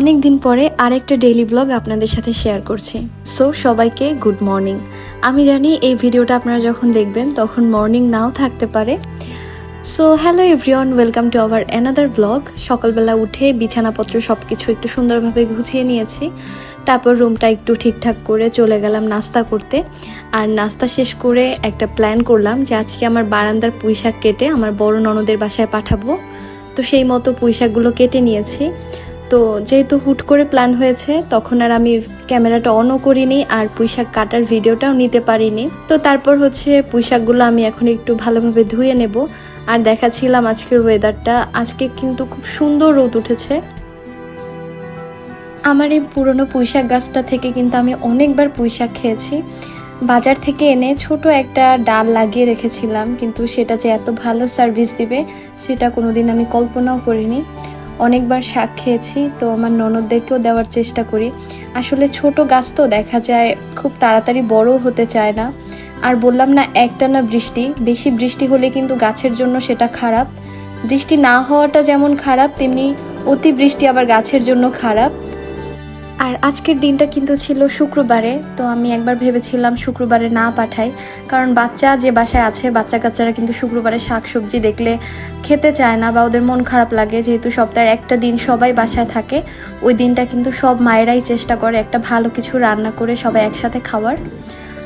অনেক দিন পরে আরেকটা ডেইলি ব্লগ আপনাদের সাথে শেয়ার করছি। সো সবাইকে গুড মর্নিং আমি জানি এই ভিডিওটা আপনারা যখন দেখবেন, তখন মর্নিং নাও থাকতে পারে। So hello everyone welcome to our another blog সকালবেলা উঠে বিছানাপত্র সব কিছু একটু সুন্দরভাবে গুছিয়ে নিয়েছি। তারপর রুমটা একটু ঠিকঠাক করে চলে গেলাম নাস্তা করতে। আর নাস্তা শেষ করে একটা প্ল্যান করলাম যে আজকে আমার বারান্দার পুঁই শাক কেটে আমার বড় ননদের বাসায় পাঠাবো। তো সেই মতো পুঁই শাকগুলো কেটে নিয়েছি। তো যেহেতু হুট করে প্ল্যান হয়েছে, তখন আর আমি ক্যামেরাটা অনও করিনি আর পুঁইশাক কাটার ভিডিওটাও নিতে পারিনি। তো তারপর হচ্ছে পুঁইশাকগুলো আমি এখন একটু ভালোভাবে ধুয়ে নেব। আর দেখাচ্ছিলাম আজকের ওয়েদারটা আজকে কিন্তু খুব সুন্দর রোদ উঠেছে। আমার এই পুরনো পুঁইশাক গাছটা থেকে কিন্তু আমি অনেকবার পুঁইশাক খেয়েছি। বাজার থেকে এনে ছোট একটা ডাল লাগিয়ে রেখেছিলাম, কিন্তু সেটা যে এত ভালো সার্ভিস দিবে, সেটা কোনোদিন আমি কল্পনাও করিনি। অনেকবার শাক খেয়েছি, তো আমার ননদদেরকেও দেওয়ার চেষ্টা করি। আসলে ছোট গাছ তো দেখা যায় খুব তাড়াতাড়ি বড় হতে চায় না। আর বললাম না একটা না বৃষ্টি, বেশি বৃষ্টি হলে কিন্তু গাছের জন্য সেটা খারাপ। বৃষ্টি না হওয়াটা যেমন খারাপ, তেমনি অতি বৃষ্টি আবার গাছের জন্য খারাপ। আর আজকের দিনটা কিন্তু ছিল শুক্রবারে, তো আমি একবার ভেবেছিলাম শুক্রবারে না পাঠাই। কারণ বাচ্চা যে বাসায় আছে, বাচ্চা কাচ্চারা কিন্তু শুক্রবারে শাক সবজি দেখলে খেতে চায় না বা ওদের মন খারাপ লাগে। যেহেতু সপ্তাহের একটা দিন সবাই বাসায় থাকে, ওই দিনটা কিন্তু সব মায়েরাই চেষ্টা করে একটা ভালো কিছু রান্না করে সবাই একসাথে খাওয়ার।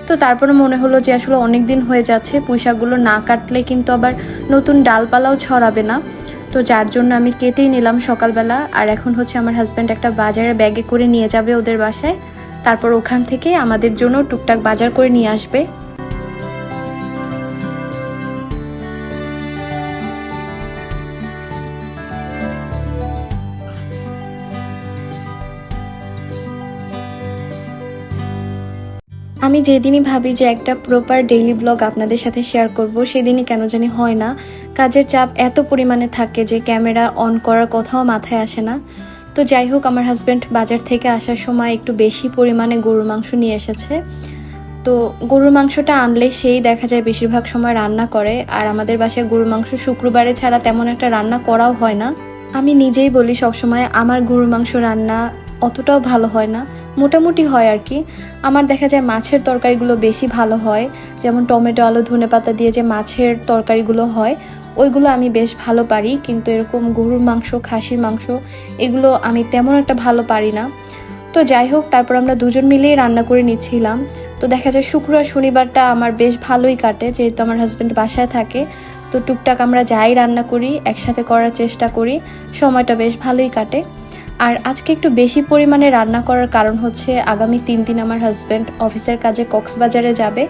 তো তারপরে মনে হলো যে আসলে অনেক দিন হয়ে যাচ্ছে, পুঁইশাকগুলো না কাটলে কিন্তু আবার নতুন ডালপালাও ছড়াবে না। তো যার জন্য আমি কেটেই নিলাম সকালবেলা। আর এখন হচ্ছে আমার হাজব্যান্ড একটা বাজারে ব্যাগে করে নিয়ে যাবে ওদের বাসায়। তারপর ওখান থেকে আমাদের জন্য টুকটাক বাজার করে নিয়ে আসবে। আমি যেদিনই ভাবি যে একটা প্রপার ডেইলি ব্লগ আপনাদের সাথে শেয়ার করব, সেদিনই কেন জানি হয় না। কাজের চাপ এত পরিমাণে থাকে যে ক্যামেরা অন করার কথাও মাথায় আসে না। তো যাই হোক, আমার হাজব্যান্ড বাজার থেকে আসার সময় একটু বেশি পরিমাণে গরুর মাংস নিয়ে এসেছে। তো গরুর মাংসটা আনলে সেই দেখা যায় বেশিরভাগ সময় রান্না করে, আর আমাদের বাসায় গরুর মাংস শুক্রবারে ছাড়া তেমন একটা রান্না করাও হয় না। আমি নিজেই বলি সবসময়, আমার গরুর মাংস রান্না অতটাও ভালো হয় না। মোটামুটি হয় আর কি। আমার দেখা যায় মাছের তরকারিগুলো বেশি ভালো হয়, যেমন টমেটো, আলু ধনে পাতা দিয়ে যে মাছের তরকারিগুলো হয় ওইগুলো আমি বেশ ভালো পারি, কিন্তু এরকম গরুর মাংস, খাসির মাংস, এগুলো আমি তেমন একটা ভালো পারি না। তো যাই হোক, তারপর আমরা দুজন মিলেই রান্না করে নিচ্ছিলাম। তো দেখা যায় শুক্র আর শনিবারটা আমার বেশ ভালোই কাটে, যেহেতু আমার হাজব্যান্ড বাসায় থাকে। তো টুকটাক আমরা যাই রান্না করি, একসাথে করার চেষ্টা করি, সময়টা বেশ ভালোই কাটে। আর আজকে একটু বেশি পরিমাণে রান্না করার কারণ হচ্ছে, আগামী তিন দিন আমার হাজব্যান্ড অফিসের কাজে কক্সবাজারে যাবে।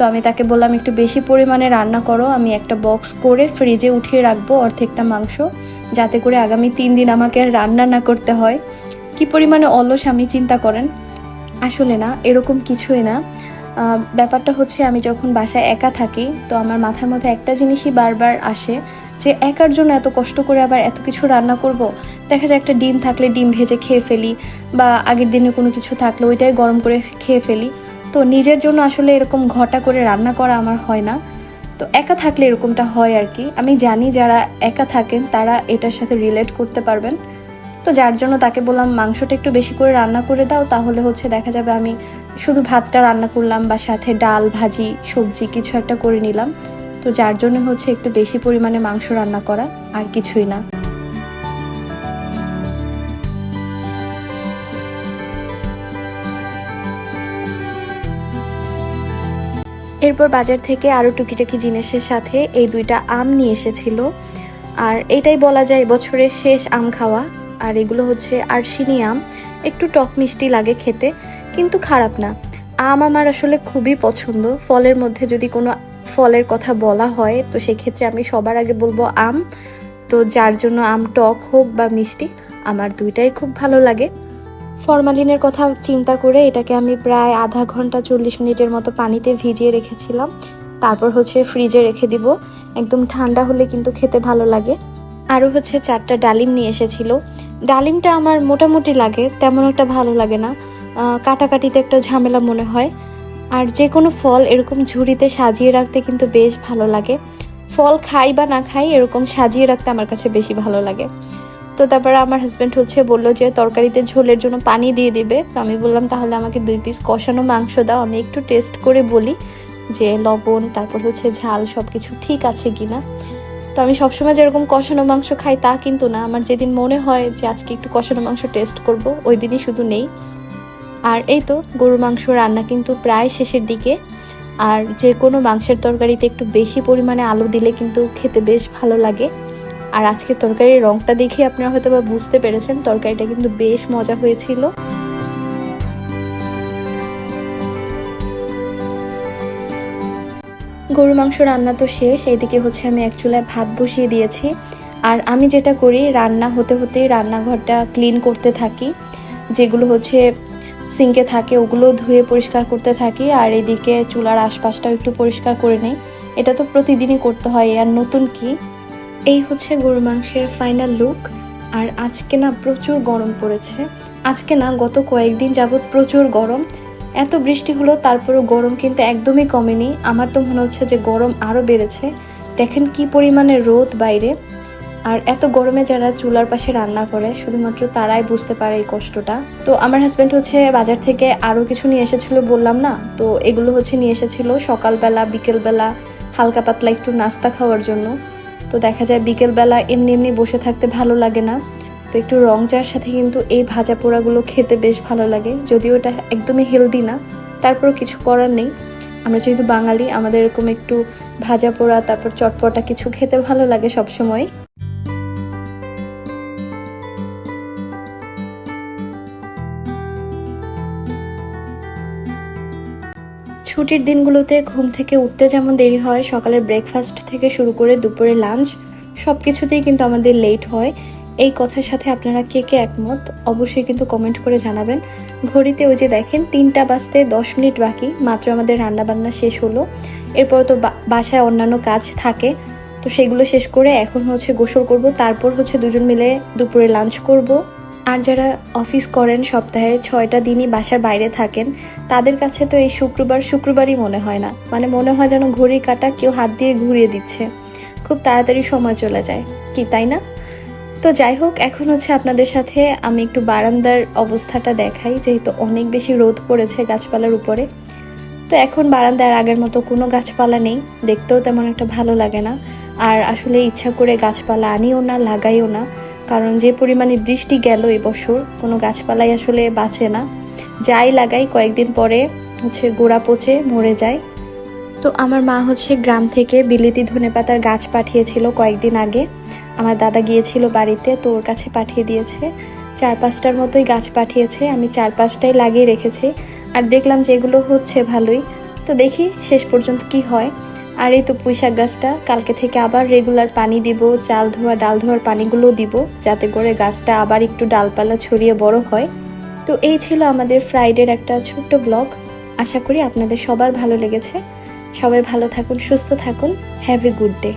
তো আমি তাকে বললাম, একটু বেশি পরিমাণে রান্না করো। আমি একটা বক্স করে ফ্রিজে উঠিয়ে রাখব অর্ধেকটা মাংস, যাতে করে আগামী তিন দিন আমাকে রান্না না করতে হয়। কি পরিমাণে অলস আমি চিন্তা করেন? আসলে না, এরকম কিছুই না। ব্যাপারটা হচ্ছে আমি যখন বাসায় একা থাকি, তো আমার মাথার মধ্যে একটা জিনিসই বারবার আসে যে, একার জন্য এত কষ্ট করে আবার এত কিছু রান্না করব? দেখা যায় একটা ডিম থাকলে ডিম ভেজে খেয়ে ফেলি, বা আগের দিনে কোনো কিছু থাকলে ওইটাই গরম করে খেয়ে ফেলি। তো নিজের জন্য আসলে এরকম ঘটা করে রান্না করা আমার হয় না। তো একা থাকলে এরকমটা হয় আর কি। আমি জানি যারা একা থাকেন, তারা এটার সাথে রিলেট করতে পারবেন। তো যার জন্য তাকে বললাম, মাংসটা একটু বেশি করে রান্না করে দাও, তাহলে হচ্ছে দেখা যাবে আমি শুধু ভাতটা রান্না করলাম বা সাথে ডাল, ভাজি, সবজি কিছু একটা করে নিলাম। তো যার জন্য হচ্ছে একটু বেশি পরিমাণে মাংস রান্না করা আর কিছুই না। এরপর বাজার থেকে আরও টুকিটাকি জিনিসের সাথে এই দুইটা আম নিয়ে এসেছিল। আর এটাই বলা যায় বছরের শেষ আম খাওয়া। আর এগুলো হচ্ছে আরশিনি আম। একটু টক মিষ্টি লাগে খেতে, কিন্তু খারাপ না। আম আমার আসলে খুবই পছন্দ। ফলের মধ্যে যদি কোনো ফলের কথা বলা হয়, তো সেক্ষেত্রে আমি সবার আগে বলব আম। তো যার জন্য আম টক হোক বা মিষ্টি, আমার দুইটাই খুব ভালো লাগে। ফরমালিনের কথা চিন্তা করে এটাকে আমি প্রায় আধা ঘণ্টা চল্লিশ মিনিটের মতো পানিতে ভিজিয়ে রেখেছিলাম। তারপর হচ্ছে ফ্রিজে রেখে দিব। একদম ঠান্ডা হলে কিন্তু খেতে ভালো লাগে। আরও হচ্ছে চারটা ডালিম নিয়ে এসেছিল। ডালিমটা আমার মোটামুটি লাগে, তেমন একটা ভালো লাগে না। কাটাকাটিতে একটা ঝামেলা মনে হয়। আর যে কোনো ফল এরকম ঝুড়িতে সাজিয়ে রাখতে কিন্তু বেশ ভালো লাগে। ফল খাই বা না খাই এরকম সাজিয়ে রাখতে আমার কাছে বেশি ভালো লাগে। তো তারপরে আমার হাজব্যান্ড হচ্ছে বলল যে তরকারিতে ঝোলের জন্য পানি দিয়ে দিবে। তো আমি বললাম, তাহলে আমাকে দুই পিস কষানো মাংস দাও, আমি একটু টেস্ট করে বলি যে লবণ, তারপর হচ্ছে ঝাল সব কিছু ঠিক আছে কিনা। তো আমি সবসময় যেরকম কষানো মাংস খাই তা কিন্তু না। আমার যেদিন মনে হয় যে আজকে একটু কষানো মাংস টেস্ট করব, ওই দিনই শুধু নেই। আর এই তো, গরুর মাংস রান্না কিন্তু প্রায় শেষের দিকে। আর যে কোনো মাংসের তরকারিতে একটু বেশি পরিমাণে আলু দিলে কিন্তু খেতে বেশ ভালো লাগে। আর আজকে তরকারির রংটা দেখে আপনারা হয়তো বা বুঝতে পেরেছেন, তরকারিটা কিন্তু বেশ মজা হয়েছিল। গরু মাংস রান্না তো শেষ এইদিকে হচ্ছে আমি এক চুলায় ভাত বসিয়ে দিয়েছি। আর আমি যেটা করি, রান্না হতে হতেই রান্নাঘরটা ক্লিন করতে থাকি। যেগুলো হচ্ছে সিঙ্কে থাকে, ওগুলো ধুয়ে পরিষ্কার করতে থাকি। আর এদিকে চুলার আশপাশটাও একটু পরিষ্কার করে নেই। এটা তো প্রতিদিনই করতে হয় আর নতুন কি? এই হচ্ছে গরু মাংসের ফাইনাল লুক আর আজকে না প্রচুর গরম পড়েছে। আজকে না গত কয়েকদিন যাবৎ প্রচুর গরম। এত বৃষ্টি হলো, তারপরও গরম কিন্তু একদমই কমেনি। আমার তো মনে হচ্ছে যে গরম আরও বেড়েছে। দেখেন কি পরিমাণে রোদ বাইরে। আর এত গরমে যারা চুলার পাশে রান্না করে, শুধুমাত্র তারাই বুঝতে পারে এই কষ্টটা। তো আমার হাজব্যান্ড হচ্ছে বাজার থেকে আরও কিছু নিয়ে এসেছিল বললাম না? তো এগুলো হচ্ছে নিয়ে এসেছিল সকালবেলা, বিকেলবেলা, হালকা পাতলা একটু নাস্তা খাওয়ার জন্য। তো দেখা যায় বিকেলবেলা এমনি এমনি বসে থাকতে ভালো লাগে না। তো একটু রং চার সাথে কিন্তু এই ভাজা পোড়াগুলো খেতে বেশ ভালো লাগে, যদিও এটা একদমই হেলদি না, তারপরও কিছু করার নেই। আমরা যেহেতু বাঙালি, আমাদের এরকম একটু ভাজা পোড়া, তারপর চটপটা কিছু খেতে ভালো লাগে সবসময়। ছুটির দিনগুলোতে ঘুম থেকে উঠতে যেমন দেরি হয়, সকালের ব্রেকফাস্ট থেকে শুরু করে দুপুরে লাঞ্চ সব কিছুতেই কিন্তু আমাদের লেট হয়। এই কথার সাথে আপনারা কে কে একমত, অবশ্যই কিন্তু কমেন্ট করে জানাবেন। ঘড়িতে ওই যে দেখেন, তিনটা বাজতে দশ মিনিট বাকি, মাত্র আমাদের রান্নাবান্না শেষ হলো। এরপর তো বাসায় অন্যান্য কাজ থাকে, তো সেগুলো শেষ করে এখন হচ্ছে গোসল করব। তারপর হচ্ছে দুজন মিলে দুপুরে লাঞ্চ করব। আর যারা অফিস করেন সপ্তাহে ছয়টা দিনই বাসার বাইরে থাকেন, তাদের কাছে তো এই শুক্রবার শুক্রবারই মনে হয় না। মানে মনে হয় যেন ঘড়ির কাটা কেউ হাত দিয়ে ঘুরিয়ে দিচ্ছে। খুব তাড়াতাড়ি সময় চলে যায়। কি, তাই না? তো যাই হোক, এখন হচ্ছে আপনাদের সাথে আমি একটু বারান্দার অবস্থাটা দেখাই, যেহেতু অনেক বেশি রোদ পড়েছে গাছপালার উপরে। তো এখন বারান্দার আগের মতো কোনো গাছপালা নেই। দেখতেও তেমন একটা ভালো লাগে না। আর আসলে ইচ্ছা করে গাছপালা আনিও না, লাগাইও না। কারণ যে পরিমাণে বৃষ্টি গেল এবছর কোনো গাছপালাই আসলে বাঁচে না। যাই লাগাই, কয়েকদিন পরে হচ্ছে গোড়া পচে মরে যায়। তো আমার মা হচ্ছে গ্রাম থেকে বিলিতি ধনেপাতার গাছ পাঠিয়েছিল কয়েকদিন আগে। আমার দাদা গিয়েছিল বাড়িতে, তো ওর কাছে পাঠিয়ে দিয়েছে। চার পাঁচটার মতোই গাছ পাঠিয়েছে, আমি চার পাঁচটাই লাগিয়ে রেখেছি। আর দেখলাম যে এগুলো হচ্ছে ভালোই। তো দেখি শেষ পর্যন্ত কি হয়। আর এই তো পুঁইশাক গাছটা, কালকে থেকে আবার রেগুলার পানি দিব, চাল ধোয়া, ডাল ধোয়ার পানিগুলো দিব, যাতে করে গাছটা আবার একটু ডালপালা ছড়িয়ে বড় হয়। তো এই ছিল আমাদের ফ্রাইডের একটা ছোট্ট ব্লগ আশা করি আপনাদের সবার ভালো লেগেছে। সবাই ভালো থাকুন, সুস্থ থাকুন। Have a good day